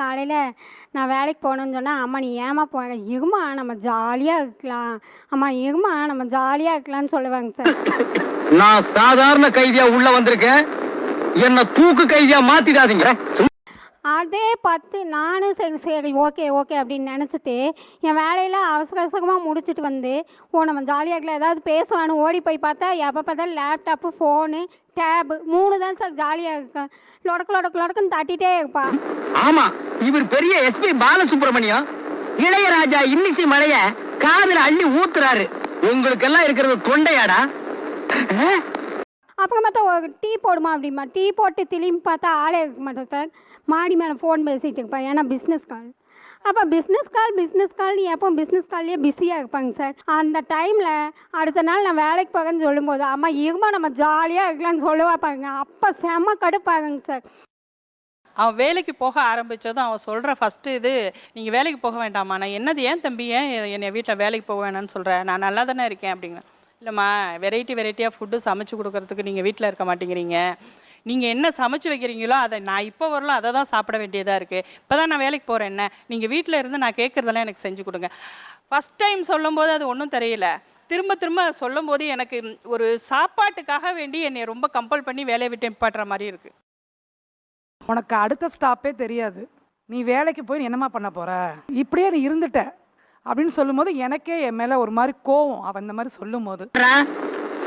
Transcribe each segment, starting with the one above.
காலையில் நான் வேலைக்கு போகணுன்னு சொன்னால் அம்மா நீ ஏமா போ இருமா நம்ம ஜாலியாக இருக்கலாம். அம்மா இருமா நம்ம ஜாலியாக இருக்கலாம்னு சொல்லுவாங்க சார் நான் சாதாரண கைதியா உள்ள வந்திருக்கேன். என்ன தூக்கு கைதியா மாத்திடாதீங்க. அதே பார்த்து நானும் சரி சரி ஓகே ஓகே அப்படின்னு நினச்சிட்டு என் வேலையில் அவசர அவசரமாக முடிச்சுட்டு வந்து ஓ நம்ம ஜாலியாக இருக்கலாம் ஏதாவது பேசுவான்னு ஓடி போய் பார்த்தா எப்போ பார்த்தாலும் லேப்டாப்பு ஃபோனு டேபு மூணு தான் சார் ஜாலியாக இருக்கேன் லொடக்கு லொடக்கு லொடக்குன்னு தட்டிகிட்டே இருப்பான் ஆமாம் இவர் பெரிய எஸ்பி பாலசுப்ரமணியம். இளையராஜா இன்னிசி மலைய காதில் அள்ளி ஊத்துறாரு. உங்களுக்கெல்லாம் இருக்கிறது தொண்டையாடா? அப்புறம் பார்த்தா ஒரு டீ போடுமா அப்படிமா. டீ போட்டு திரும்பி பார்த்தா ஆளே இருக்க மாட்டேன் சார். மாடி மேலே ஃபோன் பேசிகிட்டு இருப்பேன் ஏன்னா பிஸ்னஸ் கால் அப்போ பிஸ்னஸ் கால் பிஸ்னஸ் கால் நீ எப்போ பிஸ்னஸ் கால்லேயே பிஸியாக இருப்பாங்க சார். அந்த டைமில் அடுத்த நாள் நான் வேலைக்கு போகிறேன்னு சொல்லும்போது அம்மா இருமா நம்ம ஜாலியாக இருக்கலாம்னு சொல்லுவா பாருங்க. அப்போ செம்ம கடுப்பாகுங்க சார். அவன் வேலைக்கு போக ஆரம்பித்ததும் அவன் சொல்கிற ஃபஸ்ட்டு இது நீங்கள் வேலைக்கு போக வேண்டாமா நான் என்னது ஏன் தம்பி? ஏன் என்னை வீட்டில் வேலைக்கு போக வேணாம்னு சொல்கிறேன் நான் நல்லா தானே இருக்கேன் அப்படிங்க இல்லைம்மா வெரைட்டி வெரைட்டியாக ஃபுட்டு சமைச்சு கொடுக்கறதுக்கு நீங்கள் வீட்டில் இருக்க மாட்டேங்கிறீங்க. நீங்கள் என்ன சமைச்சு வைக்கிறீங்களோ அதை நான் இப்போ வரலாம் அதை தான் சாப்பிட வேண்டியதாக இருக்குது இப்போ தான் நான் வேலைக்கு போகிறேன் என்ன? நீங்கள் வீட்டில் இருந்து நான் கேட்குறதெல்லாம் எனக்கு செஞ்சு கொடுங்க. ஃபஸ்ட் டைம் சொல்லும்போது அது ஒன்றும் தெரியல. திரும்ப திரும்ப சொல்லும்போது எனக்கு ஒரு சாப்பாட்டுக்காக வேண்டி என்னை ரொம்ப கம்பல் பண்ணி வேலையை விட்டு நிப்பாட்டுற மாதிரி இருக்குது உனக்கு அடுத்த ஸ்டாப்பே தெரியாது. நீ வேலைக்கு போய் என்னம்மா பண்ண போகிற இப்படியே நீ இருந்துட்ட. அப்படின்னு சொல்லும்போது எனக்கே என் மேல ஒரு மாதிரி கோவம். அவன் இந்த மாதிரி சொல்லும் போது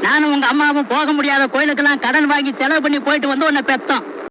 நானும் உங்க அம்மாவும் போக முடியாத கோயிலுக்கெல்லாம் கடன் வாங்கி செலவு பண்ணி போயிட்டு வந்து உன்னை பெத்தோம்.